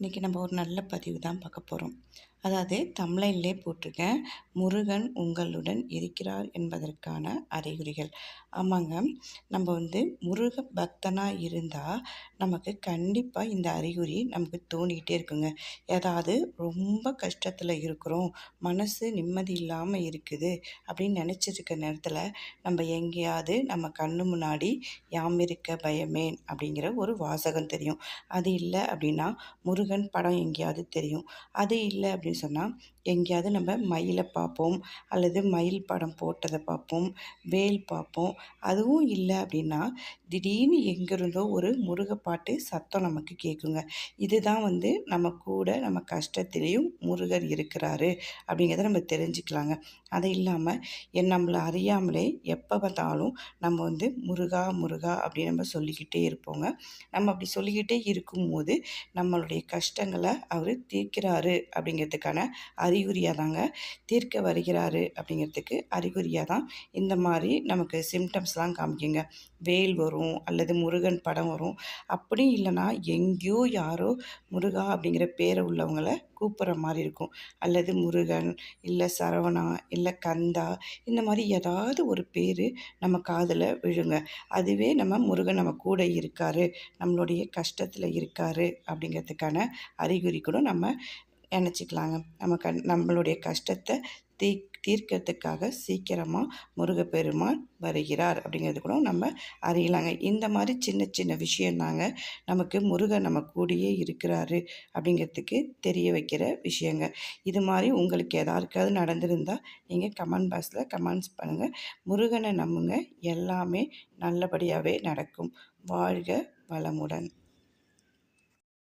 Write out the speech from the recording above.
இன்றைக்கி நம்ம ஒரு நல்ல பதிவு தான் பார்க்க போகிறோம் அதாவது தமிழிலே போட்டிருக்க முருகன் உங்களுடன் இருக்கிறார் என்பதற்கான அறிகுறிகள். ஆமாங்க நம்ம வந்து முருக பக்தனாக இருந்தால் நமக்கு கண்டிப்பாக இந்த அறிகுறி நமக்கு தோணிக்கிட்டே இருக்குங்க. ஏதாவது ரொம்ப கஷ்டத்தில் இருக்கிறோம் மனசு நிம்மதி இல்லாமல் இருக்குது அப்படின்னு நினச்சிருக்க நேரத்தில் நம்ம எங்கேயாவது நம்ம கண்ணு முன்னாடி யாம் இருக்க பயமேன் அப்படிங்கிற ஒரு வாசகம் தெரியும். அது இல்லை அப்படின்னா முருக முருகன் படம் எங்கேயாவது தெரியும். அது இல்லை அப்படின்னு சொன்னால் எங்கேயாவது நம்ம மயிலை பார்ப்போம் அல்லது மயில் படம் போட்டதை பார்ப்போம் வேல் பார்ப்போம். அதுவும் இல்லை அப்படின்னா திடீர்னு எங்கிருந்தோ ஒரு முருகப்பாட்டு சத்தம் நமக்கு கேட்குங்க இதுதான் வந்து நம்ம கூட நம்ம கஷ்டத்திலையும் முருகர் இருக்கிறாரு அப்படிங்கிறத நம்ம தெரிஞ்சுக்கலாங்க. அது இல்லாமல் என் நம்மளை அறியாமலே எப்போ பார்த்தாலும் நம்ம வந்து முருகா முருகா அப்படின்னு நம்ம சொல்லிக்கிட்டே இருப்போங்க. நம்ம அப்படி சொல்லிக்கிட்டே இருக்கும்போது நம்மளுடைய க கஷ்டங்களை அவர் தீர்க்கிறாரு அப்படிங்கிறதுக்கான அறிகுறியாக தாங்க தீர்க்க வருகிறாரு அப்படிங்கிறதுக்கு அறிகுறியாக தான் இந்த மாதிரி நமக்கு சிம்டம்ஸ்லாம் காமிக்குங்க. வேல் வரும் அல்லது முருகன் படம் வரும். அப்படி இல்லைன்னா எங்கேயோ யாரோ முருகா அப்படிங்கிற பேரை உள்ளவங்களை கூப்பிட்ற மாதிரி இருக்கும். அல்லது முருகன் இல்லை சரவணா இல்லை கந்தா இந்த மாதிரி ஏதாவது ஒரு பேர் நம்ம காதில் விழுங்க. அதுவே நம்ம முருகன் நம்ம கூட இருக்கார் நம்மளுடைய கஷ்டத்தில் இருக்கார் அப்படிங்கிறதுக்கான அறிகுறி கூட நம்ம நினச்சிக்கலாங்க. நம்ம கண் நம்மளுடைய கஷ்டத்தை தீ தீர்க்கிறதுக்காக சீக்கிரமாக முருகப்பெருமான் வருகிறார் அப்படிங்கிறது கூட நம்ம அறியலாங்க. இந்த மாதிரி சின்ன சின்ன விஷயந்தாங்க. நமக்கு முருகன் நம்ம கூடயே இருக்கிறாரு அப்படிங்கிறதுக்கு தெரிய வைக்கிற விஷயங்க. இது மாதிரி உங்களுக்கு எதாருக்காவது நடந்திருந்தால் நீங்கள் கமெண்ட் பாக்ஸில் கமெண்ட்ஸ் பண்ணுங்கள் முருகனை நம்புங்க. எல்லாமே நல்லபடியாகவே நடக்கும். வாழ்க வளமுடன்.